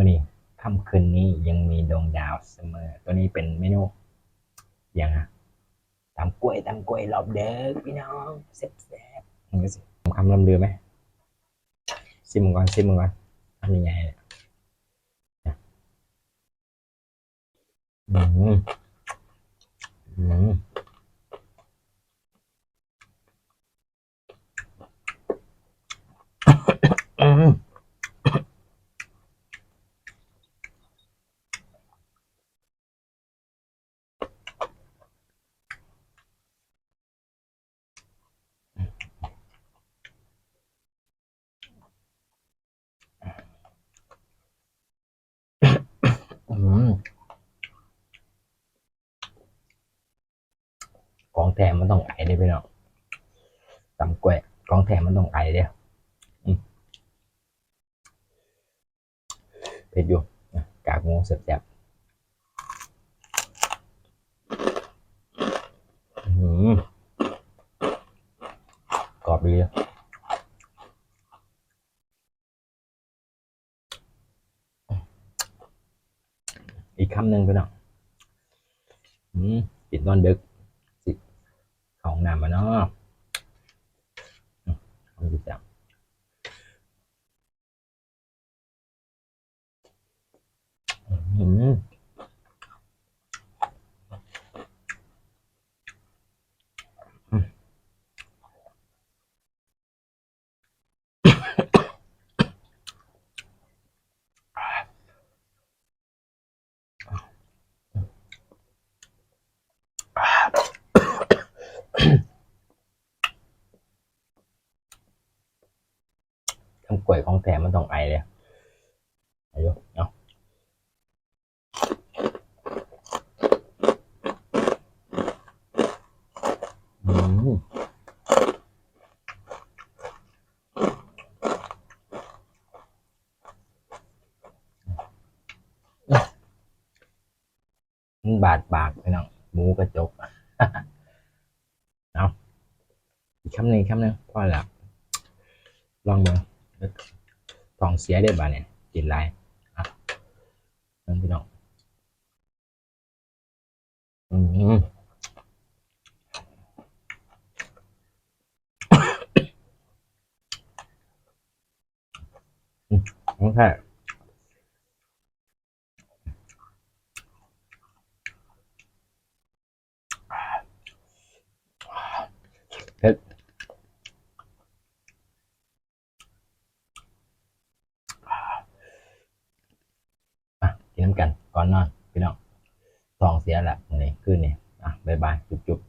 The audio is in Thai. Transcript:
มื่อนี้ค่ำคืนนี้ยังมีดวงดาวเสมอ ตัวนี้เป็นเมนูย่างอะตำกล้วยตำกล้วยรอบเด็กพี่น้องแซ่บๆมันก็สิคำลำลือไหมซิมมึงก่อนซิมมึงก่อนทำยังไงเนี่ยอืมอืมอืม อืม ของแถมมันต้องไอเด้พี่น้องตำแกวของแถมมันต้องไอเด้เผ็ดอยู่กากหมูแซ่บๆอืมกรอบดีอะอีกคำหนึ่งพี่น้องอืมปิดนอนดึก ของน้ำมาเนาะอืมเอาดีจังอืมอืม ทำกล้วยของแถมมันต้องไอเลยอายุเนาะอืมบาดปากพี่น้องหมูกระจก คำหนึ่งคำหนึ่งพอแล้วลองดูท้องเสียได้บ่าเนี่ยกินไรอะนั่นพี่น้องอืมอืมโอเคเผ็ดอะ ก่อนนอนพี่น้องทองเสียแหละนี่ขึ้นนี่อะบายบายจุ๊บ